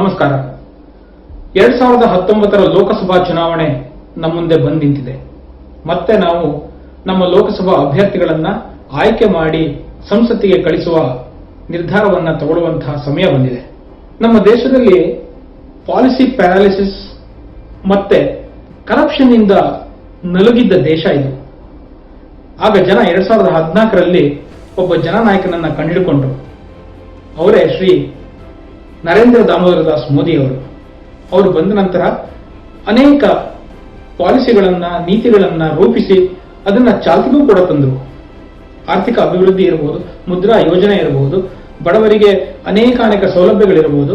ನಮಸ್ಕಾರ. ಎರಡ್ ಸಾವಿರದ ಹತ್ತೊಂಬತ್ತರ ಲೋಕಸಭಾ ಚುನಾವಣೆ ನಮ್ಮ ಮುಂದೆ ಬಂದ್ ನಿಂತಿದೆ. ಮತ್ತೆ ನಾವು ನಮ್ಮ ಲೋಕಸಭಾ ಅಭ್ಯರ್ಥಿಗಳನ್ನ ಆಯ್ಕೆ ಮಾಡಿ ಸಂಸತ್ತಿಗೆ ಕಳಿಸುವ ನಿರ್ಧಾರವನ್ನ ತಗೊಳ್ಳುವಂತಹ ಸಮಯ ಬಂದಿದೆ. ನಮ್ಮ ದೇಶದಲ್ಲಿ ಪಾಲಿಸಿ ಪ್ಯಾರಾಲಿಸಿಸ್ ಮತ್ತೆ ಕರಪ್ಷನ್ ಇಂದ ನಲುಗಿದ್ದ ದೇಶ ಇದು. ಆಗ ಜನ ಎರಡ್ ಸಾವಿರದ ಹದಿನಾಲ್ಕರಲ್ಲಿ ಒಬ್ಬ ಜನನಾಯಕನನ್ನ ಕಂಡುಹಿಡಿಕೊಂಡ್ರು ಅವರೇ ಶ್ರೀ ನರೇಂದ್ರ ದಾಮೋದರ ದಾಸ್ ಮೋದಿ ಅವರು. ಅವರು ಬಂದ ನಂತರ ಅನೇಕ ಪಾಲಿಸಿಗಳನ್ನ, ನೀತಿಗಳನ್ನ ರೂಪಿಸಿ ಅದನ್ನ ಚಾಲ್ತಿಗೂ ಕೂಡ ತಂದರು. ಆರ್ಥಿಕ ಅಭಿವೃದ್ಧಿ ಇರಬಹುದು, ಮುದ್ರಾ ಯೋಜನೆ ಇರಬಹುದು, ಬಡವರಿಗೆ ಅನೇಕ ಅನೇಕ ಸೌಲಭ್ಯಗಳಿರಬಹುದು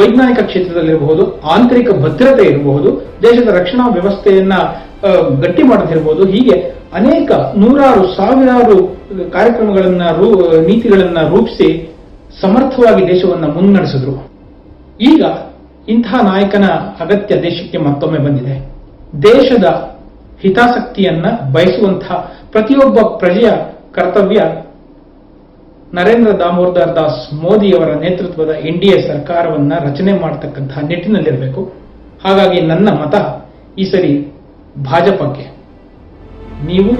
ವೈಜ್ಞಾನಿಕ ಕ್ಷೇತ್ರದಲ್ಲಿರಬಹುದು, ಆಂತರಿಕ ಭದ್ರತೆ ಇರಬಹುದು, ದೇಶದ ರಕ್ಷಣಾ ವ್ಯವಸ್ಥೆಯನ್ನ ಗಟ್ಟಿ ಮಾಡದಿರಬಹುದು, ಹೀಗೆ ಅನೇಕ ನೂರಾರು ಸಾವಿರಾರು ಕಾರ್ಯಕ್ರಮಗಳನ್ನ ರೂ ನೀತಿಗಳನ್ನ ರೂಪಿಸಿ ಸಮರ್ಥವಾಗಿ ದೇಶವನ್ನ ಮುನ್ನಡೆಸಿದ್ರು. ಈಗ ಇಂತಹ ನಾಯಕನ ಅಗತ್ಯ ದೇಶಕ್ಕೆ ಮತ್ತೊಮ್ಮೆ ಬಂದಿದೆ. ದೇಶದ ಹಿತಾಸಕ್ತಿಯನ್ನ ಬಯಸುವಂತಹ ಪ್ರತಿಯೊಬ್ಬ ಪ್ರಜೆಯ ಕರ್ತವ್ಯ ನರೇಂದ್ರ ದಾಮೋದರ್ ದಾಸ್ ಮೋದಿಯವರ ನೇತೃತ್ವದ ಎನ್ ಡಿ ಎ ಸರ್ಕಾರವನ್ನ ರಚನೆ ಮಾಡತಕ್ಕಂತಹ ನಿಟ್ಟಿನಲ್ಲಿರಬೇಕು. ಹಾಗಾಗಿ ನನ್ನ ಮತ ಈ ಸರಿ ಭಾಜಪಕ್ಕೆ. ನೀವು